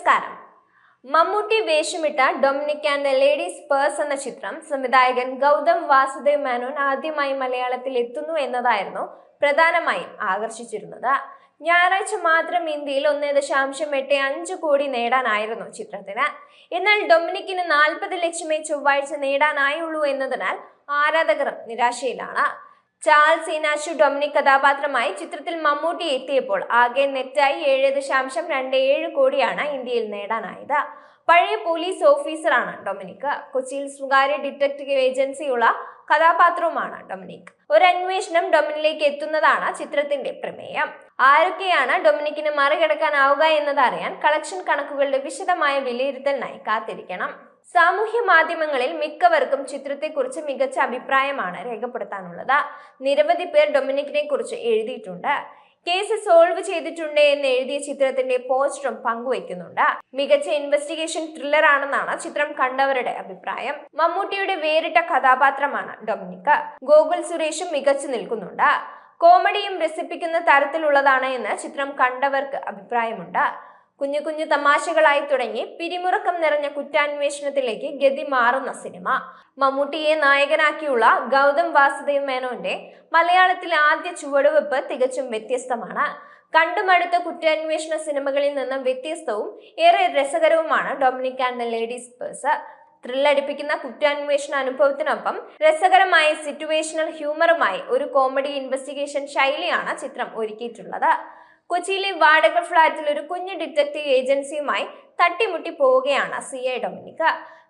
നമസ്കാരം. മമ്മൂട്ടി വേഷമിട്ട Dominic and ladies purse എന്ന ചിത്രം സംവിധായകൻ ഗൗതം വാസുദേവ് മേനോൻ ആദ്യമായി മലയാളത്തിൽ എത്തുന്നു എന്നതായിരുന്നു പ്രധാനമായും ആകർഷിച്ചിരുന്നത്. ഞായറാഴ്ച മാത്രം ഇന്ത്യയിൽ ഒന്നേ ദശാംശം എട്ട് അഞ്ച് കോടി നേടാനായിരുന്നു ചിത്രത്തിന്. എന്നാൽ ഡൊമിനിക്കിന് നാൽപ്പത് ലക്ഷമേ ചൊവ്വാഴ്ച നേടാനായുള്ളൂ എന്നതിനാൽ ആരാധകർ നിരാശയിലാണ്. ചാൾസ് ഇനാശു ഡൊമിനിക് കഥാപാത്രമായി ചിത്രത്തിൽ മമ്മൂട്ടി എത്തിയപ്പോൾ ആകെ നെറ്റായി ഏഴ് ദശാംശം രണ്ട് ഏഴ് കോടിയാണ് ഇന്ത്യയിൽ നേടാനായത്. പഴയ പോലീസ് ഓഫീസറാണ് ഡൊമിനിക്. കൊച്ചിയിൽ സ്വകാര്യ ഡിറ്റക്റ്റീവ് ഏജൻസിയുള്ള കഥാപാത്രവുമാണ് ഡൊമിനിക്. ഒരു അന്വേഷണം ഡൊമിനിലേക്ക് എത്തുന്നതാണ് ചിത്രത്തിന്റെ പ്രമേയം. ആരൊക്കെയാണ് ഡൊമിനിക്കിന് മറികടക്കാനാവുക എന്നത് അറിയാൻ കളക്ഷൻ കണക്കുകളുടെ വിശദമായ വിലയിരുത്തലിനായി കാത്തിരിക്കണം. സാമൂഹ്യ മാധ്യമങ്ങളിൽ മിക്കവർക്കും ചിത്രത്തെക്കുറിച്ച് മികച്ച അഭിപ്രായമാണ് രേഖപ്പെടുത്താനുള്ളത്. നിരവധി പേർ ഡൊമിനിക്കിനെ കുറിച്ച് എഴുതിയിട്ടുണ്ട്. കേസ് സോൾവ് ചെയ്തിട്ടുണ്ട് എന്ന് എഴുതിയ ചിത്രത്തിന്റെ പോസ്റ്ററും പങ്കുവയ്ക്കുന്നുണ്ട്. മികച്ച ഇൻവെസ്റ്റിഗേഷൻ ത്രില്ലർ ആണെന്നാണ് ചിത്രം കണ്ടവരുടെ അഭിപ്രായം. മമ്മൂട്ടിയുടെ വേറിട്ട കഥാപാത്രമാണ് ഡൊമിനിക് ഗോകുൽ സുരേഷും മികച്ചു നിൽക്കുന്നുണ്ട്. കോമഡിയും രസിപ്പിക്കുന്ന തരത്തിലുള്ളതാണ് എന്ന് ചിത്രം കണ്ടവർക്ക് അഭിപ്രായമുണ്ട്. കുഞ്ഞു കുഞ്ഞു തമാശകളായി തുടങ്ങി പിരിമുറക്കം നിറഞ്ഞ കുറ്റാന്വേഷണത്തിലേക്ക് ഗതി മാറുന്ന സിനിമ. മമ്മൂട്ടിയെ നായകനാക്കിയുള്ള ഗൗതം വാസുദേവ് മേനോന്റെ മലയാളത്തിലെ ആദ്യ ചുവടുവെപ്പ് തികച്ചും വ്യത്യസ്തമാണ്. കണ്ടുമടുത്ത കുറ്റാന്വേഷണ സിനിമകളിൽ നിന്ന് വ്യത്യസ്തവും ഏറെ രസകരവുമാണ് Dominic and the ladies purse. ത്രില്ലടിപ്പിക്കുന്ന കുറ്റാന്വേഷണ അനുഭവത്തിനൊപ്പം രസകരമായ സിറ്റുവേഷണൽ ഹ്യൂമറുമായി ഒരു കോമഡി ഇൻവെസ്റ്റിഗേഷൻ ശൈലിയാണ് ചിത്രം ഒരുക്കിയിട്ടുള്ളത്. കൊച്ചിയിലെ വാടക ഫ്ളാറ്റിൽ ഒരു കുഞ്ഞു ഡിറ്റക്റ്റീവ് ഏജൻസിയുമായി തട്ടിമുട്ടി പോവുകയാണ് സി ഐ ഡൊമിനിക്.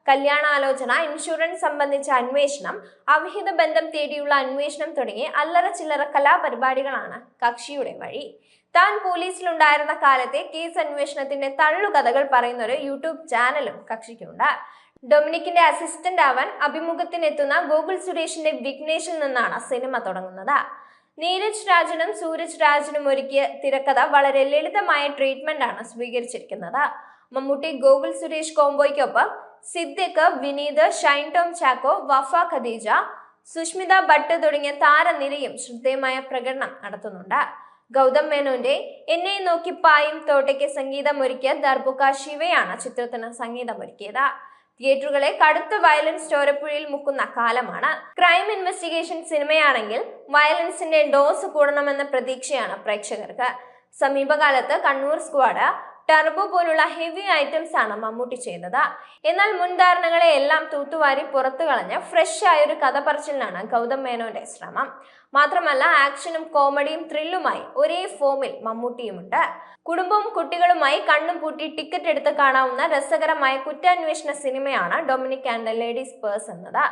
കല്യാണാലോചന ഇൻഷുറൻസ് സംബന്ധിച്ച അന്വേഷണം അവിഹിത ബന്ധം തേടിയുള്ള അന്വേഷണം തുടങ്ങി അല്ലറ ചില്ലറ കലാപരിപാടികളാണ് കക്ഷിയുടെ വഴി. താൻ പോലീസിലുണ്ടായിരുന്ന കാലത്തെ കേസ് അന്വേഷണത്തിന്റെ തള്ളുകഥകൾ പറയുന്ന ഒരു യൂട്യൂബ് ചാനലും കക്ഷിക്കുണ്ട്. ഡൊമിനിക്കിന്റെ അസിസ്റ്റന്റ് ആവാൻ അഭിമുഖത്തിനെത്തുന്ന ഗോകുൽ സുരേഷിന്റെ വിഘ്നേഷിൽ നിന്നാണ് സിനിമ തുടങ്ങുന്നത്. നീരജ് രാജനും സൂരജ് രാജനും ഒരുക്കിയ തിരക്കഥ വളരെ ലളിതമായ ട്രീറ്റ്മെന്റ് ആണ് സ്വീകരിച്ചിരിക്കുന്നത്. മമ്മൂട്ടി ഗോകുൽ സുരേഷ് കോംബോയ്ക്കൊപ്പം സിദ്ദിഖ് വിനീത് ഷൈൻ ടോം ചാക്കോ വഫ ഖദീജ സുഷ്മിത ഭട്ട് തുടങ്ങിയ താരനിരയും ശ്രദ്ധേയമായ പ്രകടനം നടത്തുന്നുണ്ട്. ഗൗതം മേനോന്റെ എന്നെ നോക്കി പായും തോട്ടയ്ക്ക് സംഗീതമൊരുക്കിയ ദർബുക ശിവയാണ് ചിത്രത്തിന് സംഗീതമൊരുക്കിയത്. തിയേറ്ററുകളെ കടുത്ത വയലൻസ് ചോരപ്പുഴയിൽ മുക്കുന്ന കാലമാണ് ക്രൈം ഇൻവെസ്റ്റിഗേഷൻ സിനിമയാണെങ്കിൽ വയലൻസിന്റെ ഡോസ് കൂടണമെന്ന പ്രതീക്ഷയാണ് പ്രേക്ഷകർക്ക്. സമീപകാലത്ത് കണ്ണൂർ സ്ക്വാഡ് ടർബോ പോലുള്ള ഹെവി ഐറ്റംസ് ആണ് മമ്മൂട്ടി ചെയ്തത്. എന്നാൽ മുൻധാരണകളെ എല്ലാം തൂത്തുവാരി പുറത്തു കളഞ്ഞ ഫ്രഷ് ആയ ഒരു കഥ പറച്ചിലിനാണ് ഗൗതം മേനോന്റെ ശ്രമം. മാത്രമല്ല ആക്ഷനും കോമഡിയും ത്രില്ലുമായി ഒരേ ഫോമിൽ മമ്മൂട്ടിയുമുണ്ട്. കുടുംബവും കുട്ടികളുമായി കണ്ണും പൂട്ടി ടിക്കറ്റ് എടുത്ത് കാണാവുന്ന രസകരമായ കുറ്റാന്വേഷണ സിനിമയാണ് ഡൊമിനിക് ആൻഡ് ലേഡീസ് പേഴ്സ് എന്നത്.